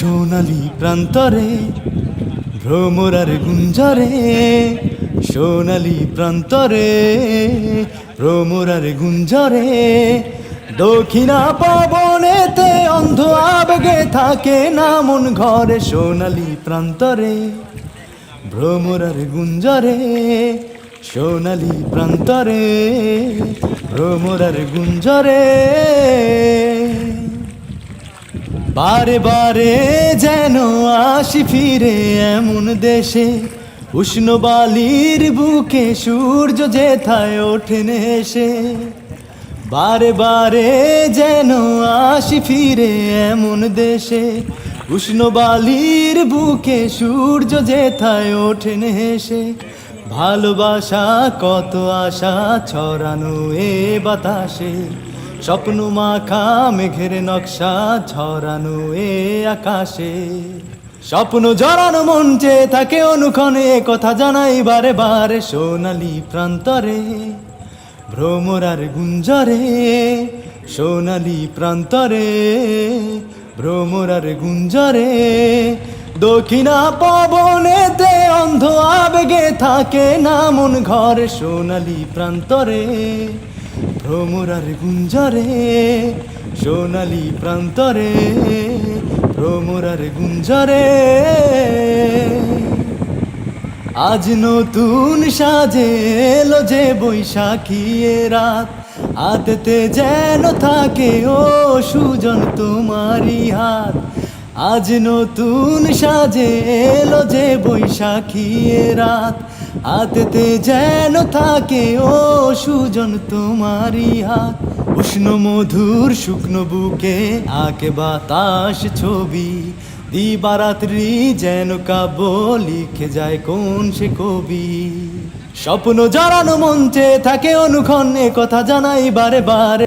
সোনালি প্রান্তরে, ভ্রমরার গুঞ্জরে, সোনালি প্রান্তরে, ভ্রমরার গুঞ্জরে, দক্ষিণা পবনেতে অন্ধ আবেগে থাকে না মন ঘরে সোনালি প্রান্তরে, ভ্রমরার গুঞ্জরে, সোনালি প্রান্তরে, ভ্রমরার গুঞ্জরে। বারে বারে যেন আসি ফিরে এমন দেশে। উষ্ণ বালির বুকে সূর্য যেথায় ওঠেন এসে বারে বারে যেন আসি ফিরে এমন দেশে। উষ্ণ বালির বুকে সূর্য যেথায় ওঠেন হেসে ভালোবাসা কত আশা ছড়ানো এ বাতাসে। স্বপ্ন মাখা মেঘের নকশা ছড়ানো এ আকাশে। স্বপ্ন জড়ানো মঞ্চে থাকে অনুক্ষণে, কথা জানাই বারে বারে সোনালি প্রান্তরে। ভ্রমরার গুঞ্জরে, সোনালি প্রান্তরে। ভ্রমরার গুঞ্জরে, দক্ষিণা পবনেতে অন্ধ আবেগে থাকে না মন ঘরে সোনালি প্রান্তরে। ভ্রমরার গুঞ্জরে, সোনালি প্রান্তরে, ভ্রমরার গুঞ্জরে। আজ নতুন সাজে এলো যে বৈশাখী রাত, আতেতে যেন থাকে ও সুজন তোমারই হাত। আজ নতুন সাজে এলো যে বৈশাখী রাত। আতেতে যেন থাকে ও সুজন তোমারই হাত। উষ্ণ মধুর শুকনো বুকে আকে বাতাস ছবি। দিবারাত্রি যেন কাব্য লিখে যায় কোন সে কবি। স্বপ্ন জড়ানো মঞ্চে থাকে অনুক্ষণ কথা জানাই বারে বারে।